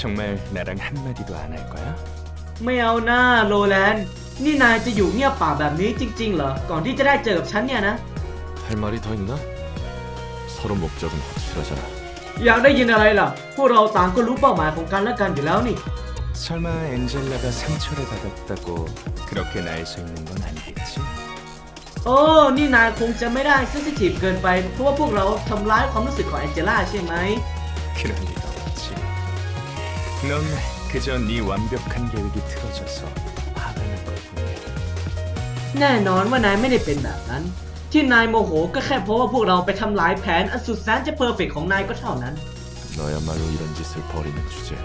정말 나랑 한마디도 안 할 거야? ไม่เอาหน้าโรแลนด์นี่นายจะอยู่เงียบปากแบบนี้จริง ๆ เหรอ ก่อนที่จะได้เจอกับฉันเนี่ยนะ 할 말이 더 있나? 서로 목적은 확실하잖아. อยากได้ยินอะไรล่ะ พวกเราต่างก็รู้เป้าหมายของกันและกันอยู่แล้วนี่ 설마 엔젤라가 상처를 받았다고 그렇게 날 서 있는 건 아니겠지? โอ้ นี่นายคงจะไม่ได้เซนซิทีฟเกินไป เพราะว่าพวกเราทำร้ายความรู้สึกของแองเจล่าใช่ไหม 그럴 리가 없지. 넌 그저 네 완벽한 계획이 틀어져서 화가 날 것뿐이야. แน่นอนว่านายไม่ได้เป็นแบบนั้น ที่นายโมโหก็แค่เพราะว่าพวกเราไปทำลายแผนอันสุดแสนจะเพอร์เฟกของนายก็เท่านั้น 너야말로 이런 짓을 벌이는 주제에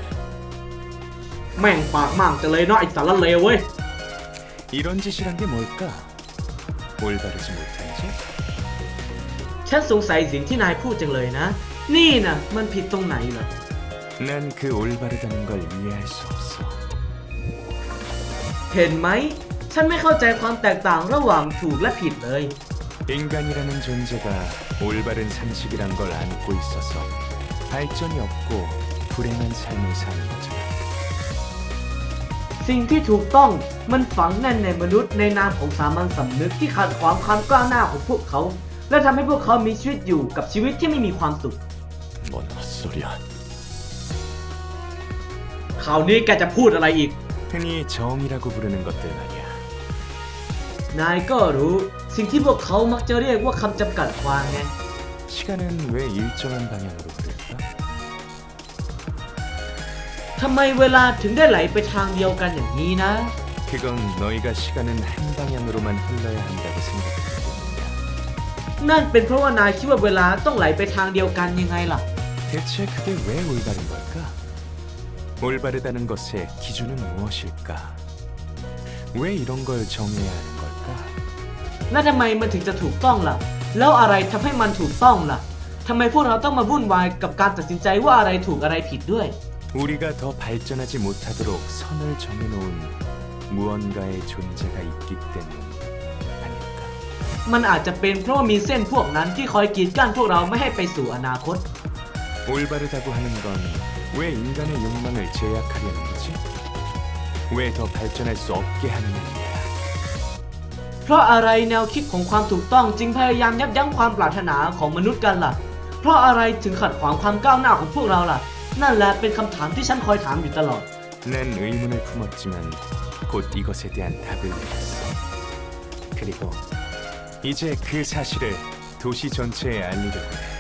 แม่งปากมากจะเลยเนาะไอ้สารเลวเว้ย 이런 짓이란 게 뭘까? 올바르지 못한 짓? ฉันสงสัยสิ่งที่นายพูดจังเลยนะ นี่นะมันผิดตรงไหนเหรอ 난 그 올바르다는 걸 이해할 수 없어. เห็นไหม ฉันไม่เข้าใจความแตกต่างระหว่างถูกและผิดเลย 인간이라는 존재가 올바른 상식이란 걸 안고 있어서 발전이 없고 불행한 삶을 사는 거잖아. สิ่งที่ถูกต้องมันฝังแน่นในมนุษย์ในนามของสามัญสำนึกที่ขัดขวางความก้าวหน้าของพวกเขา และทำให้พวกเขามีชีวิตอยู่กับชีวิตที่ไม่มีความสุข 뭔 헛소리야. คราวนี้แกจะพูดอะไรอีก 흔히 정이라고 부르는 것들 말이야. นายก็รู้ สิ่งที่พวกเขามักจะเรียกว่าคำจำกัดความไง 시간은 왜 일정한 방향으로 흐를까? ทำไมเวลาถึงได้ไหลไปทางเดียวกันอย่างนี้นะ 그건 너희가 시간은 한 방향으로만 흘러야 한다고 생각하기 때문이야. นั่นเป็นเพราะว่านายคิดว่าเวลาต้องไหลไปทางเดียวกันยังไงล่ะ 대체 그게 왜 올바른 걸까? 올바르다는 것의 기준은 무엇일까? 왜 이런 걸 정해야 하는 걸까? แล้วทำไมมันถึงจะถูกต้องล่ะ แล้วอะไรทำให้มันถูกต้องล่ะทำไมพวกเราต้องมาวุ่นวายกับการตัดสินใจว่าอะไรถูกอะไรผิดด้วย 우리가 더 발전하지 못하도록 선을 정해놓은 무언가의 존재가 있기 때문 아닐까? มันอาจจะเป็นเพราะว่ามีเส้นพวกนั้นที่คอยกีดกั้นพวกเราไม่ให้ไปสู่อนาคต 올바르다고 하는 건 왜 인간의 욕망을 제약하려는 거지? 왜 더 발전할 수 없게 하느냐는 거야. เพราะอะไรแนวคิดของความถูกต้องจึงพยายามยับยั้งความปรารถนาของมนุษย์กันล่ะ เพราะอะไรถึงขัดขวางความก้าวหน้าของพวกเราล่ะ นั่นแหละเป็นคำถามที่ฉันคอยถามอยู่ตลอด 난 의문을 품었지만 곧 이것에 대한 답을 내렸어. 그리고 이제 그 사실을 도시 전체에 알리려고 해.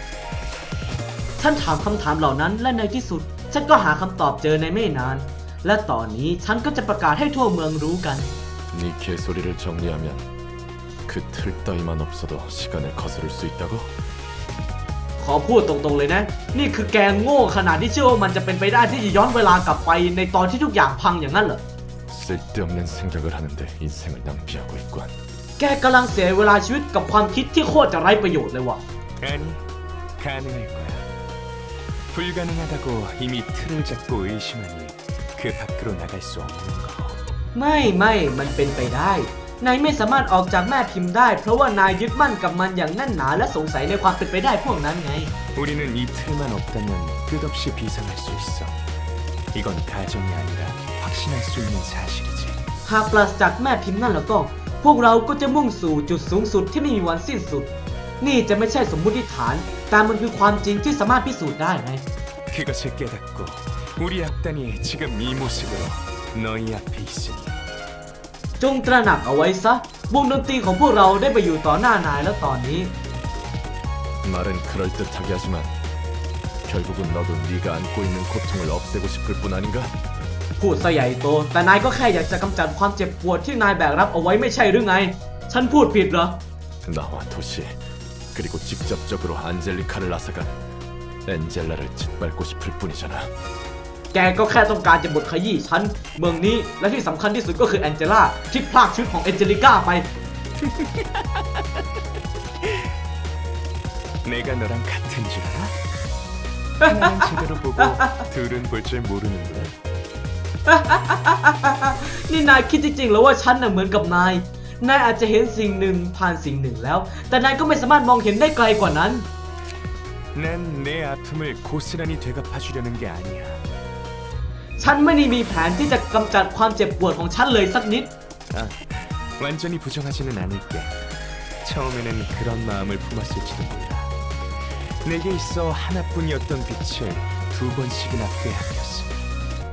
ฉันถามคำถามเหล่านั้นและในที่สุด ฉันก็หาคำตอบเจอในไม่นาน และตอนนี้ฉันก็จะประกาศให้ทั่วเมืองรู้กัน 네 개소리를 정리하면 그 틀 따위만 없어도 시간을 거스를 수 있다고? ขอพูดตรงๆเลยนะ นี่คือแกโง่ขนาดที่เชื่อว่ามันจะเป็นไปได้ที่จะย้อนเวลากลับไปในตอนที่ทุกอย่างพังอย่างนั้นเหรอ 쓸데없는 생각을 하는데 인생을 낭비하고 있군. แกกำลังเสียเวลาชีวิตกับความคิดที่โคตรจะไร้ประโยชน์เลยว่ะ 아니, 가능할 거야. 불가능하다고 이미 틀을 잡고 의심하니 그 밖으로 나갈 수 없는 거고. ไม่ไม่มันเป็นไปได้ นายไม่สามารถออกจากแม่พิมพ์ได้ เพราะว่านายยึดมั่นกับมันอย่างแน่นหนาและสงสัยในความเป็นไปได้พวกนั้นไง 우리는 이 틀만 없다면 끝없이 비상할 수 있어. 이건 가정이 아니라 확신할 수 있는 사실이지. หากปราศจากแม่พิมพ์นั่นแล้วก็ พวกเราก็จะมุ่งสู่จุดสูงสุดที่ไม่มีวันสิ้นสุด นี่จะไม่ใช่สมมุติฐาน แต่มันคือความจริงที่สามารถพิสูจน์ได้ไง 그것을 깨닫고 우리 악단이 지금 이 모습으로 너희 앞에 있으니 จงตระหนักเอาไว้ซะ วงดนตรีของพวกเราได้ไปอยู่ต่อหน้านายแล้วตอนนี้ 말은 그럴듯하게 하지만 결국은 너도 네가 안고 있는 고통을 없애고 싶을 뿐 아닌가? พูดซะใหญ่โต แต่นายก็แค่อยากจะกำจัดความเจ็บปวดที่นายแบกรับเอาไว้ไม่ใช่หรือไง ฉันพูดผิดเหรอ 나와 도시 그리고 직접적으로 안젤리카를 앗아간 엔젤라를 짓밟고 싶을 뿐이잖아. แกก็แค่ต้องการจะบดขยี้ฉัน เมืองนี้ และที่สำคัญที่สุดก็คือแองเจล่าที่พลากชีวิตของแองเจลิก้าไป 내가 너랑 같은 줄 알아? 하나는 제대로 보고 둘은 볼 줄 모르는구나. นี่นายคิดจริงๆแล้วว่าฉันน่ะเหมือนกับนาย นายอาจจะเห็นสิ่งหนึ่งผ่านสิ่งหนึ่งแล้ว แต่นายก็ไม่สามารถมองเห็นได้ไกลกว่านั้น 난 내 아픔을 고스란히 되갚아 주려는 게 아니야. ฉันไม่ได้มีแผนที่จะกำจัดความเจ็บปวดของฉันเลยสักนิด 아, 완전히 부정하지는 않을게. 처음에는 그런 마음을 품었을지도 몰라. 내게 있어 하나뿐이었던 빛을 두 번씩이나 빼앗겼어.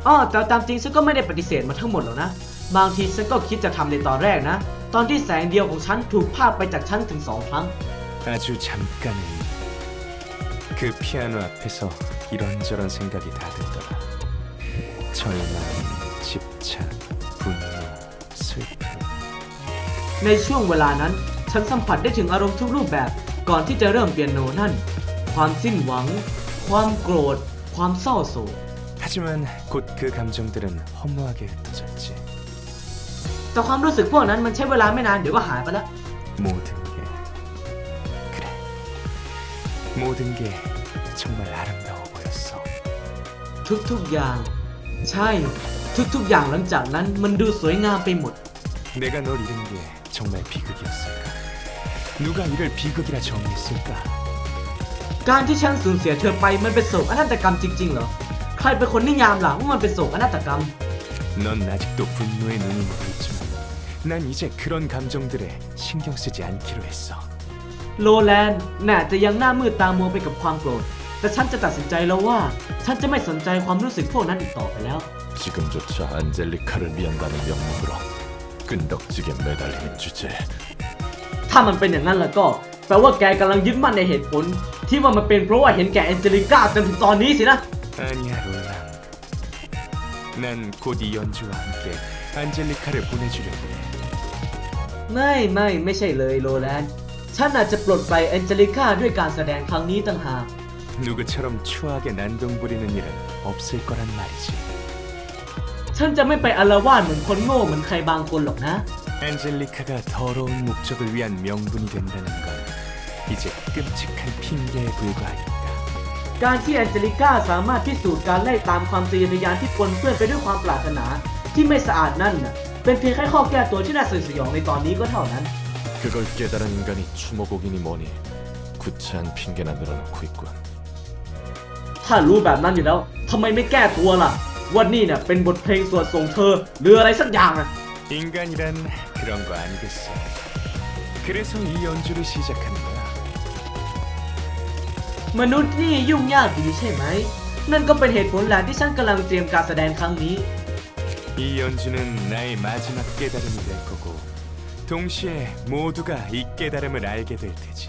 อ้อแต่ตามจริงฉันก็ไม่ได้ปฏิเสธมาทั้งหมดหรอกนะ บางทีฉันก็คิดจะทำในตอนแรกนะ ตอนที่แสงเดียวของฉันถูกพากไปจากฉันถึงสองครั้ง 아주 잠깐은 그 피아노 앞에서 이런저런 생각이 다 들더라. 절망, 집착, 분노, 슬픔. ในช่วงเวลานั้น ฉันสัมผัสได้ถึงอารมณ์ทุกรูปแบบ ก่อนที่จะเริ่มเปียโนนั่น ความสิ้นหวัง ความโกรธ ความเศร้าโศก 하지만 곧 그 감정들은 허무하게 흩어졌지. แต่ความรู้สึกพวกนั้นมันใช้เวลาไม่นานเดี๋ยวก็หายไปแล้ว 모든 게 그래. 모든 게 정말 아름다워 보였어. ทุกๆอย่าง ใช่ ทุกๆอย่างหลังจากนั้นมันดูสวยงามไปหมด 내가 널 잃은 게 정말 비극이었을까? 누가 이를 비극이라 정의했을까? การที่ฉันสูญเสียเธอไปมันเป็นโศกอนาตกรรมจริงๆเหรอ ใครเป็นคนนิยามหลังว่ามันเป็นโศกอนาตกรรม 넌 아직도 분노에 눈이 멀었지만 난 이제 그런 감정들에 신경 쓰지 않기로 했어. โลแลนด์น่าจะยังหน้ามืดตามัวไปกับความโกรธ แต่ฉันจะตัดสินใจแล้วว่า ฉันจะไม่สนใจความรู้สึกพวกนั้นอีกต่อไปแล้ว 지금조차 안젤리카를 미한다는 명목으로 끈덕지게 매달리는 주제. ถ้ามันเป็นอย่างนั้นแล้วก็ แปลว่าแกกำลังยึดมั่นในเหตุผล ที่ว่ามันเป็นเพราะว่าเห็นแก่แอนเจลิก้าจนถึงตอนนี้สินะ 아니야 롤랑. 난 곧 이 연주와 함께 안젤리카를 보내주려고 해. ไม่ไม่ไม่ใช่เลยโลแลนด์ ฉันอาจจะปลดปล่อยแอนเจลิก้าด้วยการแสดงครั้งนี้ต่างหาก 누구처럼 추하게 난동 부리는 일은 없을 거란 말이지. ฉันจะไม่ไปอาละวาดเหมือนคนโง่เหมือนใครบางคนหรอกนะ 안젤리카가 더러운 목적을 위한 명분이 된다는 건 이제 끔찍한 핑계에 불과하니까. การที่แอนเจลิก้าสามารถพิสูจน์การไล่ตามความทะเยอทะยานที่ปนเปื้อนไปด้วยความปรารถนา ที่ไม่สะอาดนั่นน่ะ เป็นเพียงแค่ข้อแก้ตัวที่น่าสยดสยองในตอนนี้ก็เท่านั้น 그걸 깨달은 인간이 추모곡이니 뭐니 구차한 핑계나 늘어놓고 있군. ถ้ารู้แบบนั้นอยู่แล้วทำไมไม่แก้ตัวล่ะว่านี่เนี่ยเป็นบทเพลงสวดส่งเธอ หรืออะไรสักอย่างอ่ะ 인간이란 그런 거 아니겠어. 그래서 이 연주를 시작하는 거야. มนุษย์นี่ยุ่งยากดีใช่ไหม นั่นก็เป็นเหตุผลหลักที่ฉันกำลังเตรียมการแสดงครั้งนี้이연주는나의마지막깨달음이될거고동시에모두가이깨달음을알게될테지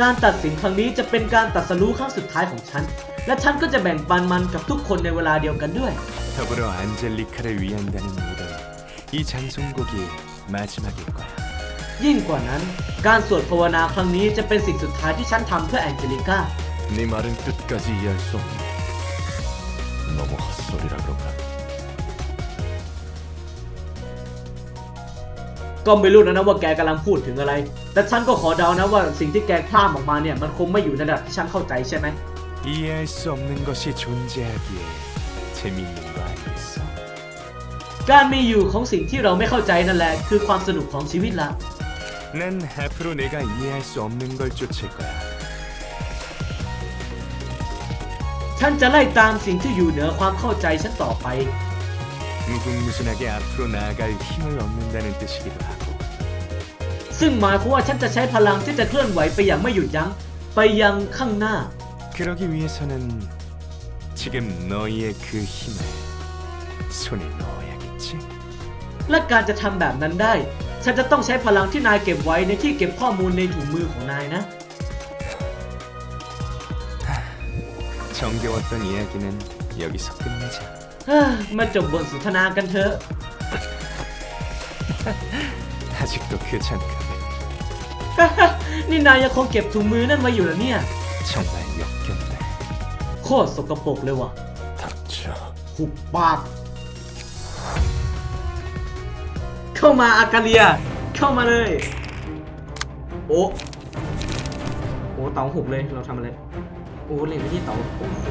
การตัดสินครั้งนี้จะเป็นการตัดสู้ครั้งสุดท้ายของฉัน และฉันก็จะแบ่งปันมันกับทุกคนในเวลาเดียวกันด้วยทว่าแองเจลิกาเรื่더불어안젤리카를น한다는무대이장송곡이마지막일거야ยิ่งกว่านั้น การสวดภาวนาครั้งนี้จะเป็นสิ่งสุดท้ายที่ฉันทำเพื่อแองเจลิกา 네 말은 끝까지 이해할 수 없네. 너무 헛소리라 그런가? ก็ไม่รู้นะนะว่าแกกำลังพูดถึงอะไร แต่ฉันก็ขอเดานะว่าสิ่งที่แกพลาดออกมาเนี่ยมันคงไม่อยู่ในระดับที่ฉันเข้าใจใช่ไหม 이해할 수 없는 것이 존재하기에 재밌는 거 아니겠어? การมีอยู่ของสิ่งที่เราไม่เข้าใจนั่นแหละ คือความสนุกของชีวิตละ 난 앞으로 내가 이해할 수 없는 걸 쫓을 거야. ฉันจะไล่ตามสิ่งที่อยู่เหนือความเข้าใจฉันต่อไป 무궁무진하게 앞으로 나아갈 힘을 얻는다는 뜻이기도 하고 ซึ่งหมายความว่าฉันจะใช้พลังที่จะเคลื่อนไหวไปอย่างไม่หยุดยัง้งไปยังข้างหน้า 그러기 위해서는 지금 너희의 그 힘을 손에 넣어야겠지? และการจะทำแบบนั้นได้ ฉันจะต้องใช้พลังที่นายเก็บไว้ในที่เก็บข้อมูลในถุงมือของนายนะ 정겨웠던 이야기는 여기서 끝내자. เฮ้ยมาจบบทสนทนากันเถอะ 아직도 그 장갑을 นี่นายยังคงเก็บถุงมือนั่นไว้อยู่เหรอเนี่ย 정말 역겹네. โคตรสกปรกเลยว่ะ 닥쳐. หุบปาก เข้ามาอากาเลีย เข้ามาเลย โอ้โอ้เต่าหุบเลย เราทำอะไร โอ้เล่นไปที่เต่าโอ้โห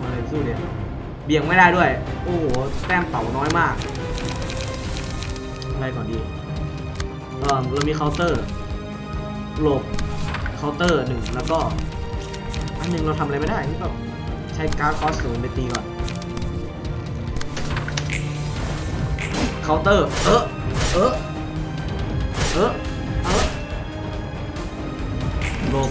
อะไรสู้เดี๋ยเบี่ยงไม่ได้ด้วย โอ้โหแต้มเต่าน้อยมาก อะไรก่อนดีเออเรามีเคาน์เตอร์หลบเคาน์เตอร์หนึ่งแล้วก็อันหนึ่งเราทำอะไรไม่ได้นี่ก็ใช้การ์ดคอสศูนย์ไปตีก่อนเคาน์เตอร์เออเออเออเออหลบ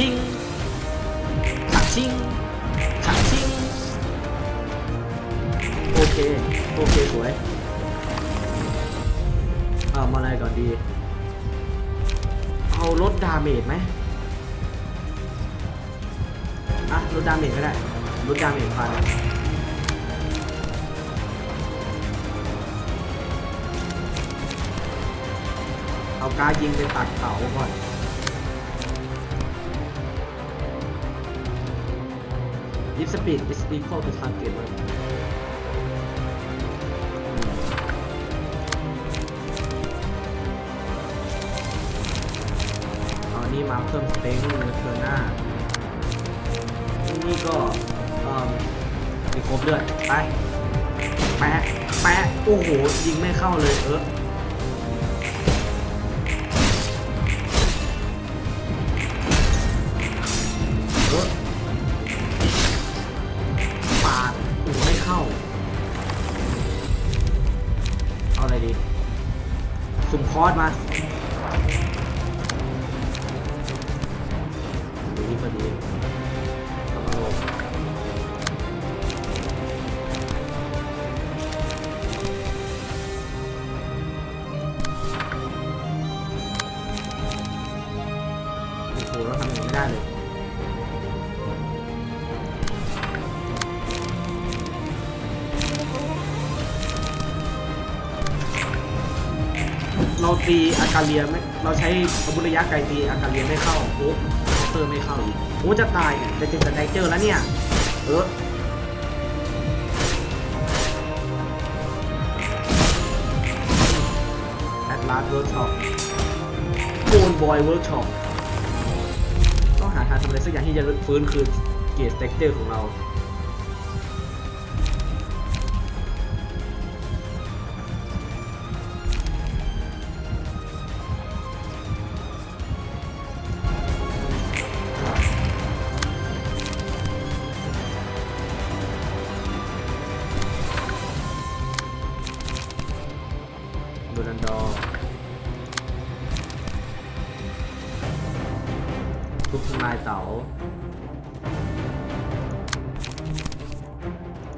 ชิงขัดชิงขัดชิงโอเค โอเคสวยเอามาอะไรก่อนดี เอาลดดาเมจไหมอะลดดาเมจก็ได้ลดดาเมจพันเอากายิงไปตัดเขาก่อน If speed is equal to target เอาอันนี้มาเพิ่มสเต็งในเทอร์หน้า นี่ก็มีครบเลือด ไป แปะ แปะ โอ้โห ยิงไม่เข้าเลย เออ อสมา ตีอากาเลียไม่เราใช้อาวุธระยะไกลตีอากาเลียไม่เข้าโอ้เคาน์เตอร์ไม่เข้าอีกโอ้จะตายเนี่ยจะเจอแต่ไดเจอร์แล้วเนี่ยเออแอดลาสเวิร์กช็อปโกนบอยเวิร์กช็อปต้องหาทางทำอะไรสักอย่างที่จะฟื้นคืนเกียรติเต็กเจอร์ของเรา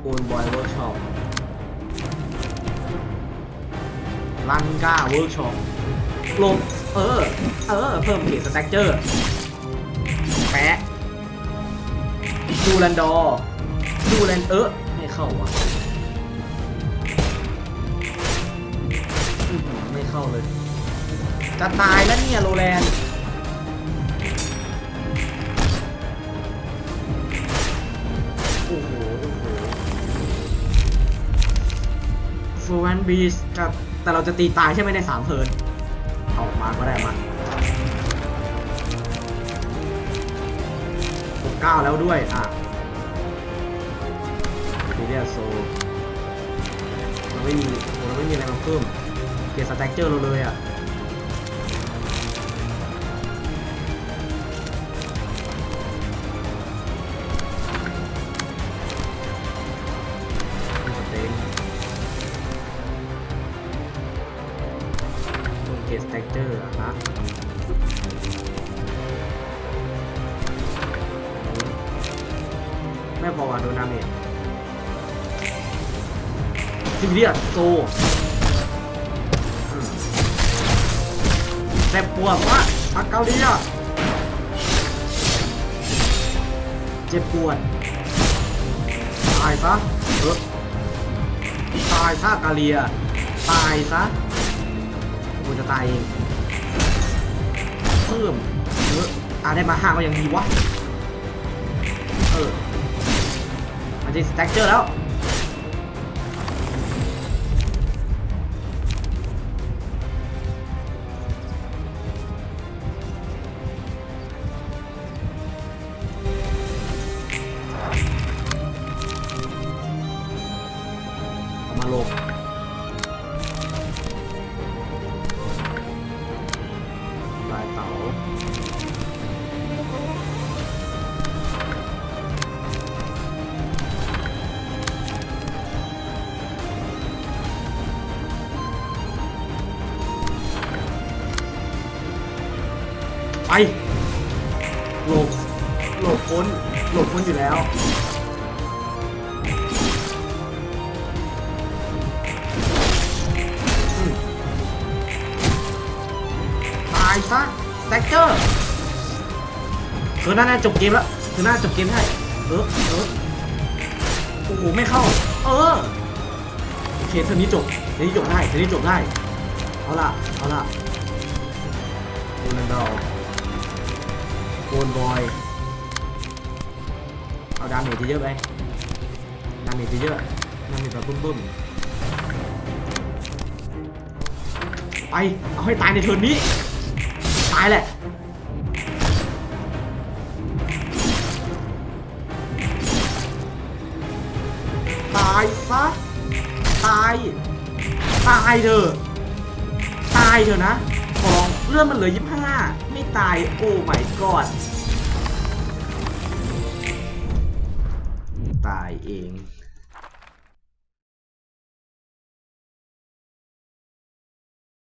โอนบอยเวิร์กช็อปลันก้าเวิร์กช็อปลงเออ เออ เพิ่มเกียรติสแต็กเจอร์แปะดูแลนดอร์ดูแลนเออไม่เข้าวะอื้อหือไม่เข้าเลย จะตายแล้วเนี่ยโรแลนด์ ฟูแวนบีสกับ แต่เราจะตีตายใช่ไหมในสามเทิร์นออกมาก็ได้มาหกเก้าแล้วด้วย อะดีเรียโซเราไม่มีเราไม่มีอะไรมาเพิ่มเกียร์สแต็กเจอร์เราเลยอะ เกียร์สแต็กเจอร์นะไม่พอว่ะโดนดาเมจซิเรียสโซแต่ปวดมากอาเกาเลียเจ็บปวด ตายซะเออตายซะกาเลีย ตายซะ กูจะตายเองเพิ่มเอออ่าได้มาห้าก็ยังดีวะ เออมันจะสแต็กเจอร์แล้ว หลบพ้นอยู่แล้วตายซะแต็กเกอร์เธอน่าจะจบเกมแล้วเธอน่าจบเกมได้เออเออโอ้โหไม่เข้า เออโอเคเท่านี้จบเท่านี้จบได้เท่านี้จบได้เอาล่ะเอาล่ะโอนันดอลโกนบอย เอาดาเมจเยอะไปดาเมจเยอะดาเมจแบบบึ้มๆไปเอาให้ตายในเทิร์นนี้ตายแหละตายซะตายตายเถอะตายเถอะนะของเลื่อนมันเหลือยี่ห้าไม่ตายโอ้ my god เอง